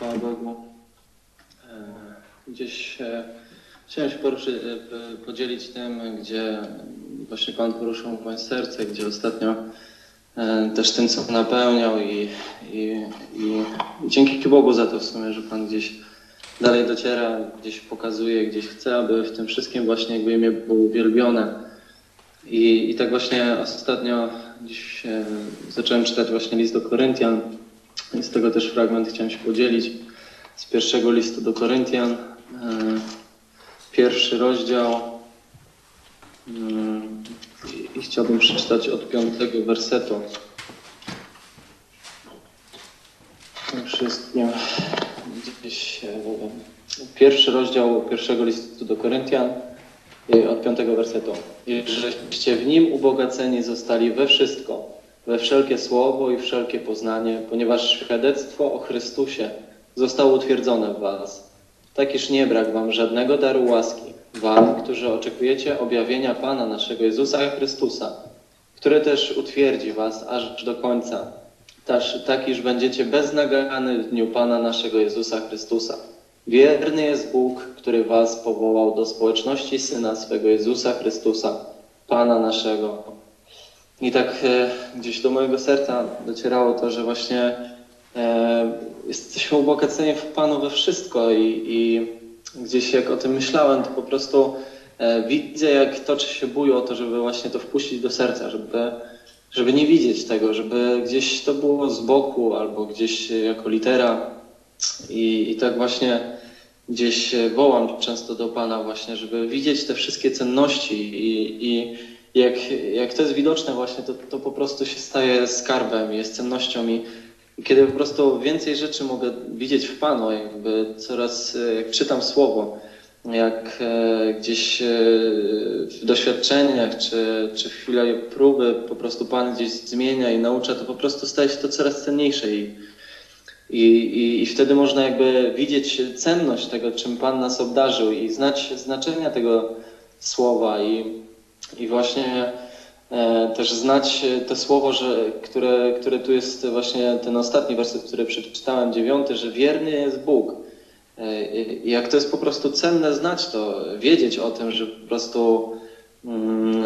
Chwała Bogu. E, Gdzieś e, chciałem się e, podzielić tym, gdzie właśnie Pan poruszył moje serce, gdzie ostatnio też tym, co napełniał i, i, i dzięki Bogu za to w sumie, że Pan gdzieś dalej dociera, gdzieś pokazuje, gdzieś chce, aby w tym wszystkim właśnie jakby imię było uwielbione. I, I tak właśnie ostatnio dziś e, zacząłem czytać właśnie list do Koryntian i z tego też fragment chciałem się podzielić. Z pierwszego listu do Koryntian, e, pierwszy rozdział mm, i, chciałbym przeczytać od piątego wersetu. Wszystkim gdzieś e, pierwszy rozdział pierwszego listu do Koryntian od piątego wersetu. Żeście w nim ubogaceni zostali we wszystko, we wszelkie słowo i wszelkie poznanie, ponieważ świadectwo o Chrystusie zostało utwierdzone w was. Tak iż nie brak wam żadnego daru łaski, wam, którzy oczekujecie objawienia Pana naszego Jezusa Chrystusa, który też utwierdzi was aż do końca. Tak iż będziecie beznagany w dniu Pana naszego Jezusa Chrystusa. Wierny jest Bóg, który was powołał do społeczności Syna swego Jezusa Chrystusa, Pana naszego. I tak e, gdzieś do mojego serca docierało to, że właśnie e, jesteśmy ubogaceni w Panu we wszystko i, i gdzieś jak o tym myślałem, to po prostu e, widzę, jak toczy się bój o to, żeby właśnie to wpuścić do serca, żeby, żeby nie widzieć tego, żeby gdzieś to było z boku albo gdzieś jako litera. I, i tak właśnie gdzieś wołam często do Pana właśnie, żeby widzieć te wszystkie cenności i, i jak, jak to jest widoczne właśnie, to, to po prostu się staje skarbem, jest cennością i, kiedy po prostu więcej rzeczy mogę widzieć w Panu, jakby coraz, jak czytam Słowo, jak e, gdzieś e, w doświadczeniach, czy, czy w chwili próby po prostu Pan gdzieś zmienia i naucza, to po prostu staje się to coraz cenniejsze i, i, i, i wtedy można jakby widzieć cenność tego, czym Pan nas obdarzył i znać znaczenia tego słowa i, i właśnie e, też znać to słowo, że, które, które tu jest właśnie ten ostatni werset, który przeczytałem, dziewiąty, że wierny jest Bóg. E, I jak to jest po prostu cenne znać to, wiedzieć o tym, że po prostu mm,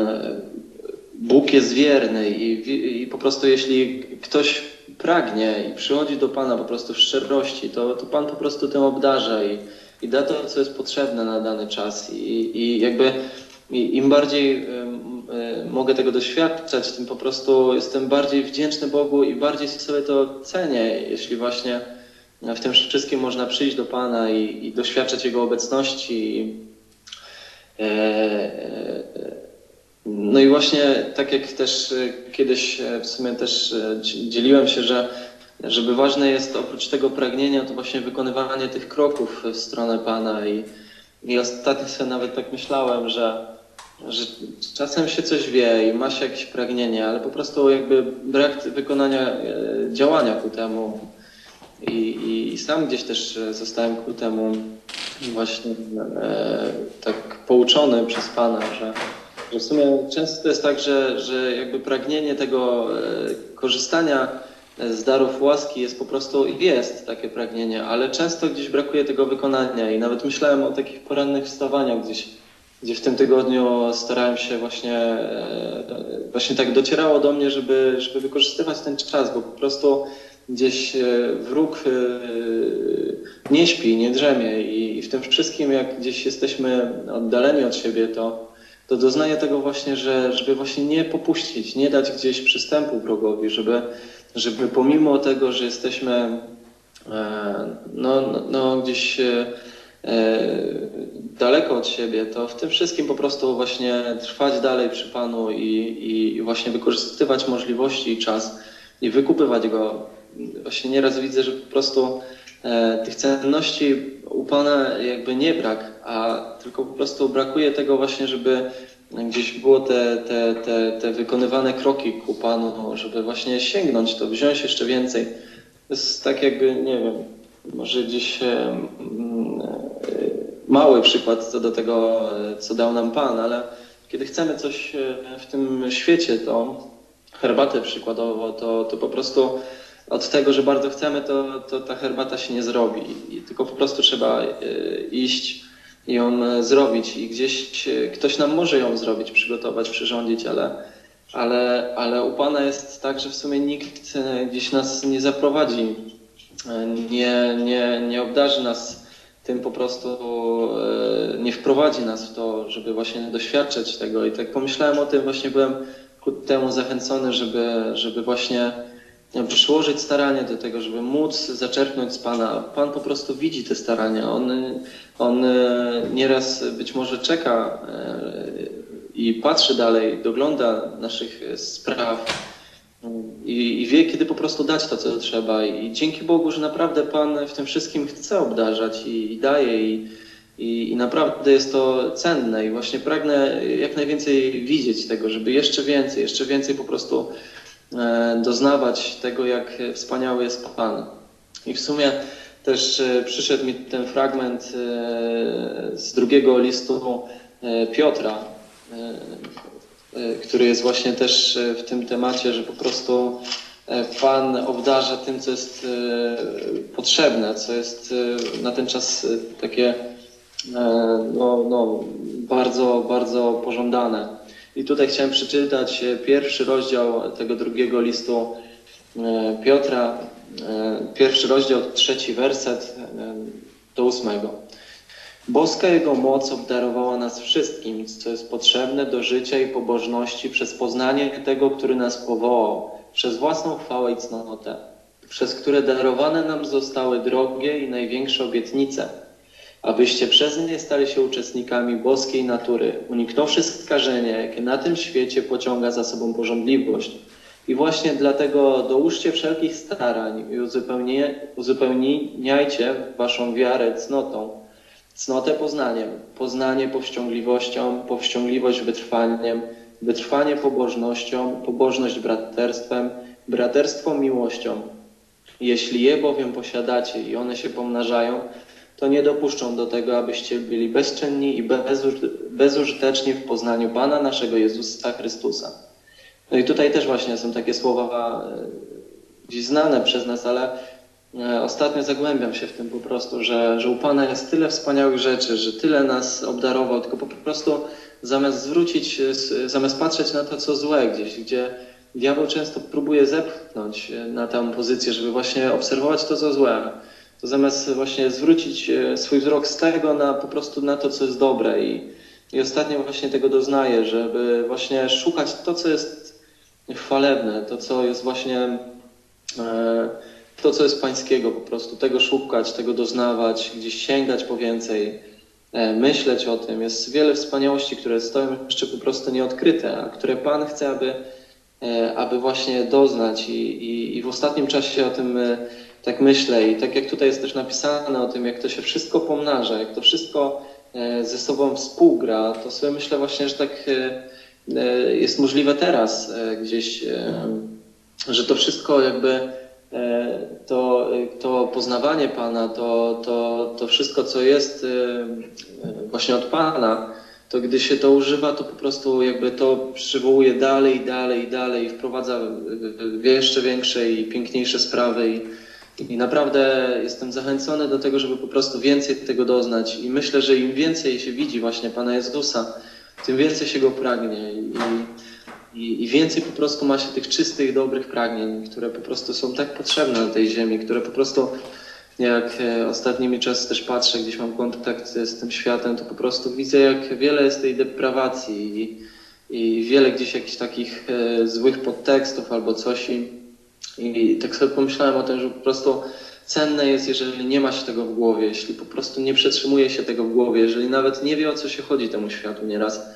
Bóg jest wierny i, i po prostu jeśli ktoś pragnie i przychodzi do Pana po prostu w szczerości, to, to Pan po prostu tym obdarza i, i da to, co jest potrzebne na dany czas. I, i jakby im bardziej mogę tego doświadczać, tym po prostu jestem bardziej wdzięczny Bogu i bardziej sobie to cenię, jeśli właśnie w tym wszystkim można przyjść do Pana i, i doświadczać Jego obecności. E, e, no i właśnie tak jak też kiedyś w sumie też dzieliłem się, że żeby ważne jest oprócz tego pragnienia, to właśnie wykonywanie tych kroków w stronę Pana i, i ostatnio sobie nawet tak myślałem, że, że czasem się coś wie i ma się jakieś pragnienie, ale po prostu jakby brak wykonania działania ku temu. I, i, i sam gdzieś też zostałem ku temu właśnie e, tak pouczony przez Pana, że że w sumie często jest tak, że, że jakby pragnienie tego e, korzystania z darów łaski jest po prostu, jest takie pragnienie, ale często gdzieś brakuje tego wykonania i nawet myślałem o takich porannych wstawaniach gdzieś, gdzie w tym tygodniu starałem się właśnie, e, właśnie tak docierało do mnie, żeby, żeby wykorzystywać ten czas, bo po prostu gdzieś e, wróg nie śpi, nie drzemie i w tym wszystkim, jak gdzieś jesteśmy oddaleni od siebie, to to doznaję tego właśnie, że żeby właśnie nie popuścić, nie dać gdzieś przystępu wrogowi, żeby, żeby pomimo tego, że jesteśmy e, no, no, no gdzieś e, daleko od siebie, to w tym wszystkim po prostu właśnie trwać dalej przy Panu i, i właśnie wykorzystywać możliwości i czas i wykupywać go. Właśnie nieraz widzę, że po prostu e, tych cenności u Pana jakby nie brak, a tylko po prostu brakuje tego właśnie, żeby gdzieś było te, te, te, te wykonywane kroki ku Panu, żeby właśnie sięgnąć to, wziąć jeszcze więcej. To jest tak jakby, nie wiem, może gdzieś e, mały przykład co do tego, co dał nam Pan, ale kiedy chcemy coś w tym świecie, to herbatę przykładowo, to, to po prostu od tego, że bardzo chcemy, to, to ta herbata się nie zrobi. I tylko po prostu trzeba e, iść i ją e, zrobić. I gdzieś e, ktoś nam może ją zrobić, przygotować, przyrządzić, ale, ale, ale u Pana jest tak, że w sumie nikt e, gdzieś nas nie zaprowadzi, e, nie, nie, nie obdarzy nas tym po prostu, e, nie wprowadzi nas w to, żeby właśnie doświadczać tego. I tak pomyślałem o tym, właśnie byłem ku temu zachęcony, żeby, żeby właśnie przyłożyć starania do tego, żeby móc zaczerpnąć z Pana. Pan po prostu widzi te starania. On, on e, nieraz być może czeka e, i patrzy dalej, dogląda naszych spraw i, i wie, kiedy po prostu dać to, co trzeba. I dzięki Bogu, że naprawdę Pan w tym wszystkim chce obdarzać i, i daje. I, i, I naprawdę jest to cenne i właśnie pragnę jak najwięcej widzieć tego, żeby jeszcze więcej, jeszcze więcej po prostu e, doznawać tego, jak wspaniały jest Pan. I w sumie też e, przyszedł mi ten fragment e, z drugiego listu Piotra, który jest właśnie też e, w tym temacie, że po prostu e, Pan obdarza tym, co jest e, potrzebne, co jest na ten czas takie e, no, no, bardzo, bardzo pożądane. I tutaj chciałem przeczytać e, pierwszy rozdział tego drugiego listu Piotra, pierwszy rozdział, trzeci werset do ósmego. Boska Jego moc obdarowała nas wszystkim, co jest potrzebne do życia i pobożności przez poznanie tego, który nas powołał, przez własną chwałę i cnotę, przez które darowane nam zostały drogie i największe obietnice, abyście przez nie stali się uczestnikami boskiej natury, uniknąwszy skażenia, jakie na tym świecie pociąga za sobą porządliwość. I właśnie dlatego dołóżcie wszelkich starań i uzupełniajcie waszą wiarę cnotą, cnotę poznaniem, poznanie powściągliwością, powściągliwość wytrwaniem, wytrwanie pobożnością, pobożność braterstwem, braterstwo miłością. Jeśli je bowiem posiadacie i one się pomnażają, to nie dopuszczą do tego, abyście byli bezczynni i bezuż- bezużyteczni w poznaniu Pana naszego Jezusa Chrystusa. No i tutaj też właśnie są takie słowa e, gdzieś znane przez nas, ale ostatnio zagłębiam się w tym po prostu, że, że u Pana jest tyle wspaniałych rzeczy, że tyle nas obdarował, tylko po prostu zamiast zwrócić, e, s- zamiast patrzeć na to, co złe gdzieś, gdzie diabeł często próbuje zepchnąć e, na tę pozycję, żeby właśnie obserwować to, co złe, to zamiast właśnie zwrócić e, swój wzrok z tego na po prostu na to, co jest dobre. I, i ostatnio właśnie tego doznaję, żeby właśnie szukać to, co jest chwalebne, to, co jest właśnie e, to, co jest pańskiego, po prostu tego szukać, tego doznawać, gdzieś sięgać po więcej, e, myśleć o tym. Jest wiele wspaniałości, które stoją jeszcze po prostu nieodkryte, a które Pan chce, aby, e, aby właśnie doznać i, i, i w ostatnim czasie o tym e, tak myślę i tak jak tutaj jest też napisane o tym, jak to się wszystko pomnaża, jak to wszystko ze sobą współgra, to sobie myślę właśnie, że tak jest możliwe teraz gdzieś, że to wszystko jakby to, to poznawanie Pana, to, to, to wszystko, co jest e, e, właśnie od Pana, to gdy się to używa, to po prostu jakby to przywołuje dalej, dalej, dalej i wprowadza w jeszcze większe i piękniejsze sprawy. I, i naprawdę jestem zachęcony do tego, żeby po prostu więcej tego doznać. I myślę, że im więcej się widzi właśnie Pana Jezusa, tym więcej się Go pragnie. I, i, i więcej po prostu ma się tych czystych, dobrych pragnień, które po prostu są tak potrzebne na tej ziemi, które po prostu jak e, ostatnimi czasy też patrzę, gdzieś mam kontakt z tym światem, to po prostu widzę, jak wiele jest tej deprawacji i, i wiele gdzieś jakichś takich e, złych podtekstów albo coś i, i tak sobie pomyślałem o tym, że po prostu cenne jest, jeżeli nie ma się tego w głowie, jeśli po prostu nie przetrzymuje się tego w głowie, jeżeli nawet nie wie o co się chodzi temu światu nieraz.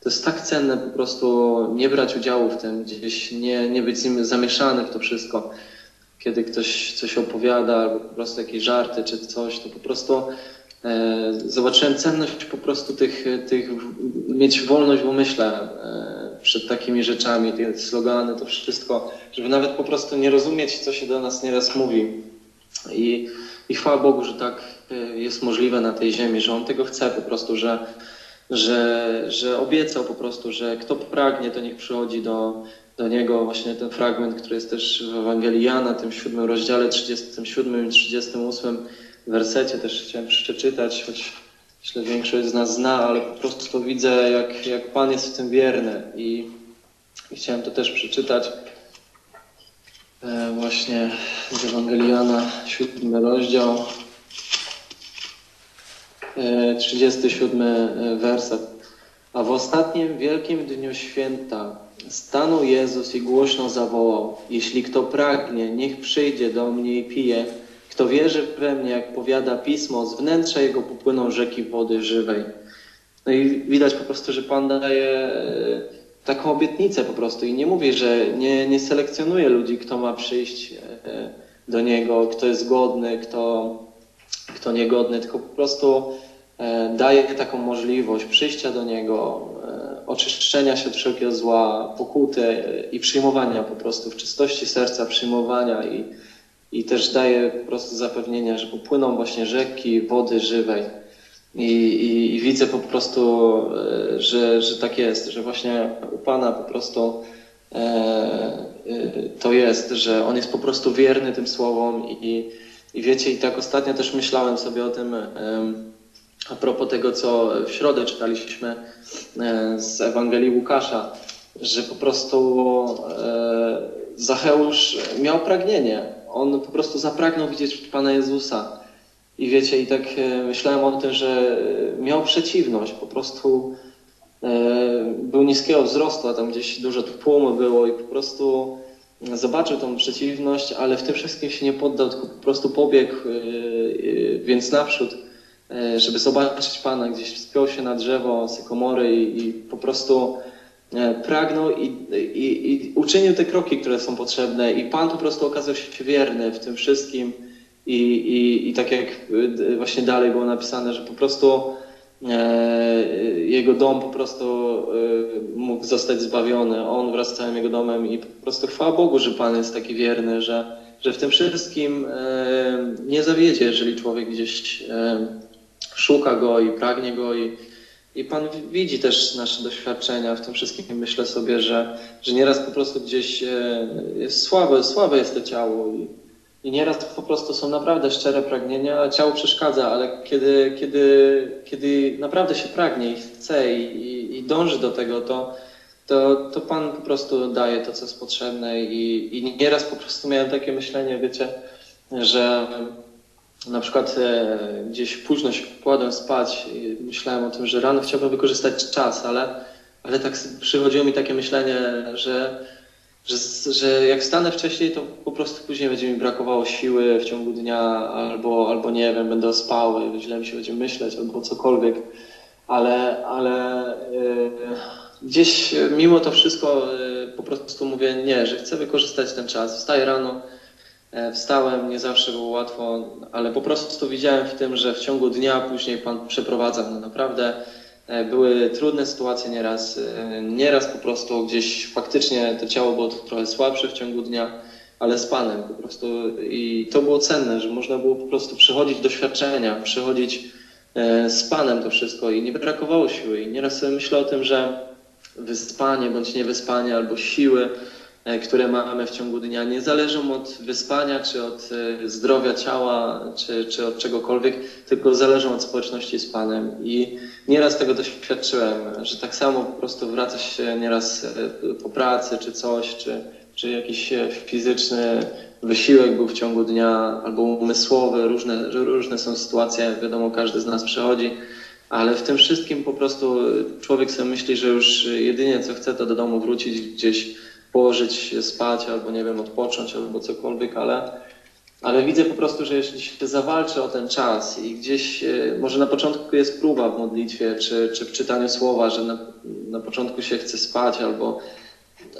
To jest tak cenne po prostu nie brać udziału w tym, gdzieś nie, nie być z nim zamieszany w to wszystko. Kiedy ktoś coś opowiada, albo po prostu jakieś żarty czy coś, to po prostu e, zobaczyłem cenność po prostu tych, tych, mieć wolność w umyśle e, przed takimi rzeczami, te slogany, to wszystko, żeby nawet po prostu nie rozumieć, co się do nas nieraz mówi. I, i chwała Bogu, że tak e, jest możliwe na tej ziemi, że On tego chce po prostu, że, że, że obiecał po prostu, że kto pragnie, to niech przychodzi do, do niego. Właśnie ten fragment, który jest też w Ewangelii Jana, tym siódmym rozdziale, 37 i 38 wersecie też chciałem przeczytać, choć myślę większość z nas zna, ale po prostu to widzę, jak, jak Pan jest w tym wierny. I, i chciałem to też przeczytać. E, właśnie z Ewangelii Jana, siódmy rozdział, 37 werset. A w ostatnim wielkim dniu święta stanął Jezus i głośno zawołał: Jeśli kto pragnie, niech przyjdzie do mnie i pije. Kto wierzy we mnie, jak powiada pismo, z wnętrza jego popłyną rzeki wody żywej. No i widać po prostu, że Pan daje e, taką obietnicę po prostu i nie mówi, że nie, nie selekcjonuje ludzi, kto ma przyjść e, do Niego, kto jest godny, kto, kto niegodny, tylko po prostu e, daje taką możliwość przyjścia do Niego, e, oczyszczenia się od wszelkiego zła, pokuty e, i przyjmowania po prostu w czystości serca, przyjmowania i, i też daje po prostu zapewnienie, że popłyną właśnie rzeki wody żywej. I, i, I, widzę po prostu, e, że, że tak jest, że właśnie u Pana po prostu e, e, to jest, że On jest po prostu wierny tym słowom i, i wiecie, i tak ostatnio też myślałem sobie o tym, a propos tego, co w środę czytaliśmy z Ewangelii Łukasza, że po prostu Zacheusz miał pragnienie. On po prostu zapragnął widzieć Pana Jezusa. I wiecie, i tak myślałem o tym, że miał przeciwność, po prostu był niskiego wzrostu, a tam gdzieś dużo tłumu było i po prostu zobaczył tą przeciwność, ale w tym wszystkim się nie poddał, tylko po prostu pobiegł więc naprzód, żeby zobaczyć Pana, gdzieś wspiął się na drzewo sykomory i, i po prostu pragnął i, i, i uczynił te kroki, które są potrzebne. I Pan po prostu okazał się wierny w tym wszystkim. I, i, i tak jak właśnie dalej było napisane, że po prostu e, jego dom po prostu e, mógł zostać zbawiony, on wraz z całym jego domem i po prostu chwała Bogu, że Pan jest taki wierny, że, że w tym wszystkim e, nie zawiedzie, jeżeli człowiek gdzieś e, szuka Go i pragnie Go i, i Pan widzi też nasze doświadczenia w tym wszystkim. Myślę sobie, że, że nieraz po prostu gdzieś e, jest słabe, słabe jest to ciało i, i nieraz po prostu są naprawdę szczere pragnienia, a ciało przeszkadza, ale kiedy, kiedy, kiedy naprawdę się pragnie i chce i, i, i dąży do tego, to, to, to Pan po prostu daje to, co jest potrzebne i, i nieraz po prostu miałem takie myślenie, wiecie, że na przykład e, gdzieś późno się kładłem spać i myślałem o tym, że rano chciałbym wykorzystać czas, ale, ale tak przychodziło mi takie myślenie, że, że, że jak stanę wcześniej, to po prostu później będzie mi brakowało siły w ciągu dnia, albo, albo nie wiem, będę spały, źle mi się będzie myśleć, albo cokolwiek, ale, ale yy, gdzieś mimo to wszystko yy, po prostu mówię nie, że chcę wykorzystać ten czas. Wstaję rano, Wstałem, nie zawsze było łatwo, ale po prostu widziałem w tym, że w ciągu dnia później Pan przeprowadzał. No naprawdę były trudne sytuacje nieraz. Nieraz po prostu gdzieś faktycznie to ciało było trochę słabsze w ciągu dnia, ale z Panem po prostu. I to było cenne, że można było po prostu przechodzić doświadczenia, przechodzić z Panem to wszystko i nie brakowało siły. I nieraz sobie myślę o tym, że wyspanie bądź niewyspanie albo siły, które mamy w ciągu dnia, nie zależą od wyspania, czy od zdrowia ciała, czy, czy od czegokolwiek, tylko zależą od społeczności z Panem. I nieraz tego doświadczyłem, że tak samo po prostu wraca się nieraz po pracy, czy coś, czy, czy jakiś fizyczny wysiłek był w ciągu dnia, albo umysłowy, różne, różne są sytuacje, wiadomo, każdy z nas przechodzi. Ale w tym wszystkim po prostu człowiek sobie myśli, że już jedynie co chce, to do domu wrócić gdzieś położyć się spać, albo nie wiem, odpocząć, albo cokolwiek, ale, ale widzę po prostu, że jeśli się zawalczy o ten czas i gdzieś, może na początku jest próba w modlitwie, czy, czy w czytaniu słowa, że na, na początku się chce spać, albo,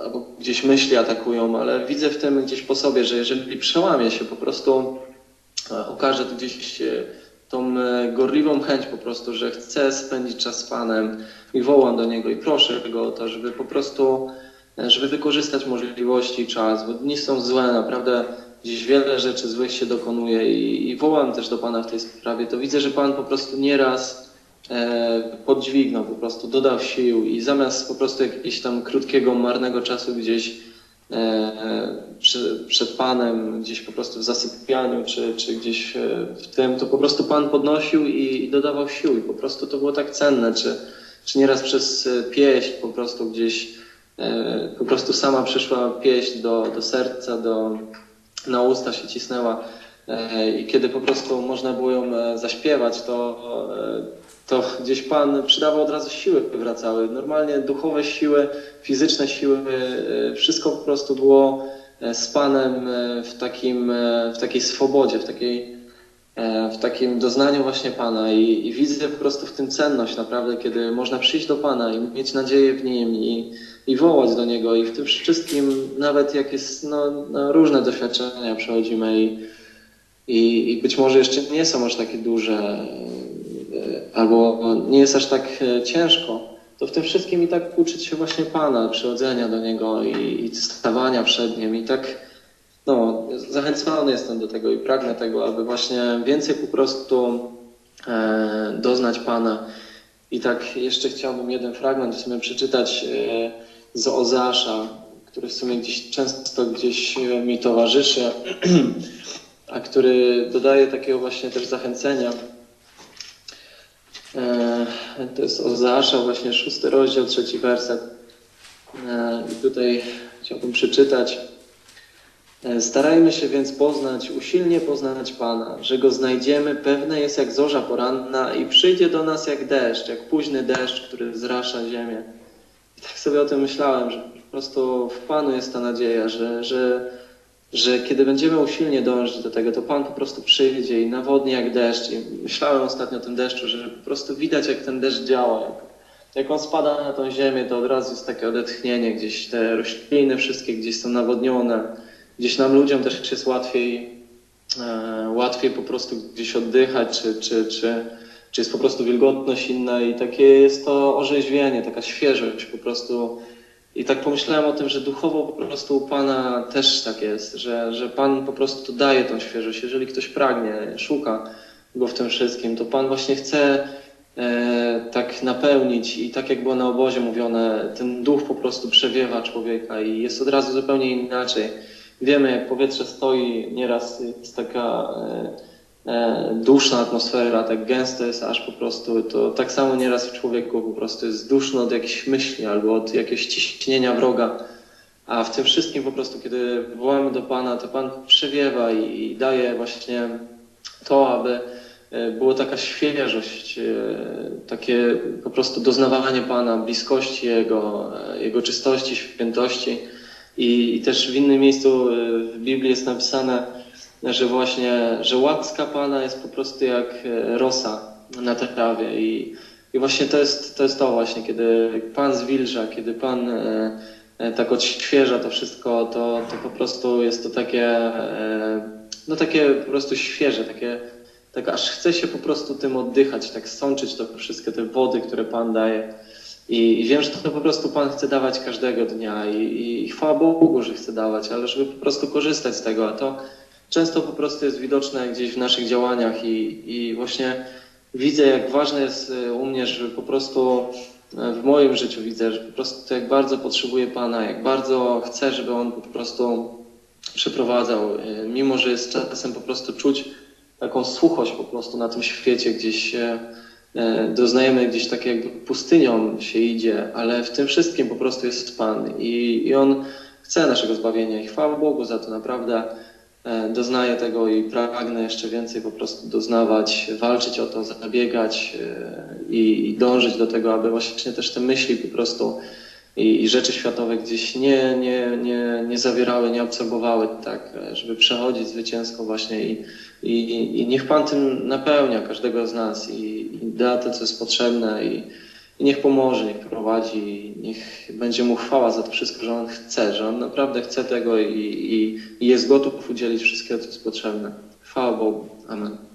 albo gdzieś myśli atakują, ale widzę w tym gdzieś po sobie, że jeżeli przełamie się po prostu, okaże to gdzieś tą gorliwą chęć po prostu, że chcę spędzić czas z Panem i wołam do Niego i proszę Go o to, żeby po prostu żeby wykorzystać możliwości, czas, bo dni są złe, naprawdę gdzieś wiele rzeczy złych się dokonuje i, i wołam też do Pana w tej sprawie, to widzę, że Pan po prostu nieraz e, podźwignął, po prostu dodał sił i zamiast po prostu jakiegoś tam krótkiego, marnego czasu gdzieś e, przy, przed Panem, gdzieś po prostu w zasypianiu, czy, czy gdzieś e, w tym, to po prostu Pan podnosił i, i dodawał sił i po prostu to było tak cenne, czy, czy nieraz przez e, pieśń po prostu gdzieś po prostu sama przyszła pieśń do, do serca, do, na usta się cisnęła e, i kiedy po prostu można było ją e, zaśpiewać, to, e, to gdzieś Pan przydawał od razu siły wracały. Normalnie duchowe siły, fizyczne siły, e, wszystko po prostu było e, z Panem e, w, takim, e, w takiej swobodzie, w takiej, e, w takim doznaniu właśnie Pana I, i widzę po prostu w tym cenność naprawdę, kiedy można przyjść do Pana i mieć nadzieję w Nim i, i wołać do Niego i w tym wszystkim, nawet jak jest, no, no różne doświadczenia przechodzimy i, i, i być może jeszcze nie są aż takie duże e, albo nie jest aż tak e, ciężko, to w tym wszystkim i tak uczyć się właśnie Pana, przychodzenia do Niego i, i stawania przed Nim i tak no, zachęcony jestem do tego i pragnę tego, aby właśnie więcej po prostu e, doznać Pana. I tak jeszcze chciałbym jeden fragment w sumie przeczytać e, z Ozasza, który w sumie gdzieś często gdzieś e, mi towarzyszy, a który dodaje takiego właśnie też zachęcenia. E, To jest Ozeasza, właśnie szósty rozdział, trzeci werset. E, I tutaj chciałbym przeczytać. E, Starajmy się więc poznać, usilnie poznać Pana, że Go znajdziemy, pewne jest jak zorza poranna i przyjdzie do nas jak deszcz, jak późny deszcz, który zrasza ziemię. I tak sobie o tym myślałem, że po prostu w Panu jest ta nadzieja, że, że, że kiedy będziemy usilnie dążyć do tego, to Pan po prostu przyjdzie i nawodni jak deszcz. I myślałem ostatnio o tym deszczu, że po prostu widać jak ten deszcz działa. Jak, jak on spada na tą ziemię, to od razu jest takie odetchnienie, gdzieś te rośliny wszystkie gdzieś są nawodnione, gdzieś nam ludziom też jest łatwiej, e, łatwiej po prostu gdzieś oddychać, czy, czy, czy, czy jest po prostu wilgotność inna i takie jest to orzeźwienie, taka świeżość po prostu. I tak pomyślałem o tym, że duchowo po prostu u Pana też tak jest, że, że Pan po prostu daje tą świeżość. Jeżeli ktoś pragnie, szuka Go w tym wszystkim, to Pan właśnie chce e, tak napełnić i tak jak było na obozie mówione, ten duch po prostu przewiewa człowieka i jest od razu zupełnie inaczej. Wiemy, jak powietrze stoi, nieraz jest taka e, e, duszna atmosfera, tak gęsto jest aż po prostu, to tak samo nieraz w człowieku po prostu jest duszno od jakichś myśli albo od jakiegoś ciśnienia wroga. A w tym wszystkim po prostu, kiedy wołamy do Pana, to Pan przewiewa i, daje właśnie to, aby e, było taka świeżość, takie po prostu doznawanie Pana, bliskości Jego, Jego czystości, świętości. I, I też w innym miejscu e, w Biblii jest napisane, że właśnie, że łaska Pana jest po prostu jak e, rosa na trawie. I, i właśnie to jest, to jest to właśnie, kiedy Pan zwilża, kiedy Pan e, tak odświeża to wszystko, to, to po prostu jest to takie, no takie po prostu świeże, takie, tak aż chce się po prostu tym oddychać, tak sączyć to wszystkie te wody, które Pan daje. I, wiem, że to po prostu Pan chce dawać każdego dnia i, i, i chwała Bogu, że chce dawać, ale żeby po prostu korzystać z tego, a to często po prostu jest widoczne gdzieś w naszych działaniach i, i właśnie widzę, jak ważne jest e, u mnie, żeby po prostu e, w moim życiu widzę, że po prostu jak bardzo potrzebuję Pana, jak bardzo chcę, żeby On po prostu przeprowadzał, e, mimo że jest czasem po prostu czuć taką suchość po prostu na tym świecie, gdzieś doznajemy gdzieś tak jakby pustynią się idzie, ale w tym wszystkim po prostu jest Pan. I, i On chce naszego zbawienia i chwała Bogu za to naprawdę. E, doznaję tego i pragnę jeszcze więcej po prostu doznawać, walczyć o to, zabiegać e, i, i dążyć do tego, aby właśnie też te myśli po prostu i, i rzeczy światowe gdzieś nie, nie, nie, nie zawierały, nie absorbowały, tak, e, żeby przechodzić zwycięsko właśnie i, i, i niech Pan tym napełnia każdego z nas i da to, co jest potrzebne i, i niech pomoże, niech prowadzi, niech będzie Mu chwała za to wszystko, że On chce, że On naprawdę chce tego i, i, i jest gotów udzielić wszystkiego, co jest potrzebne. Chwała Bogu. Amen.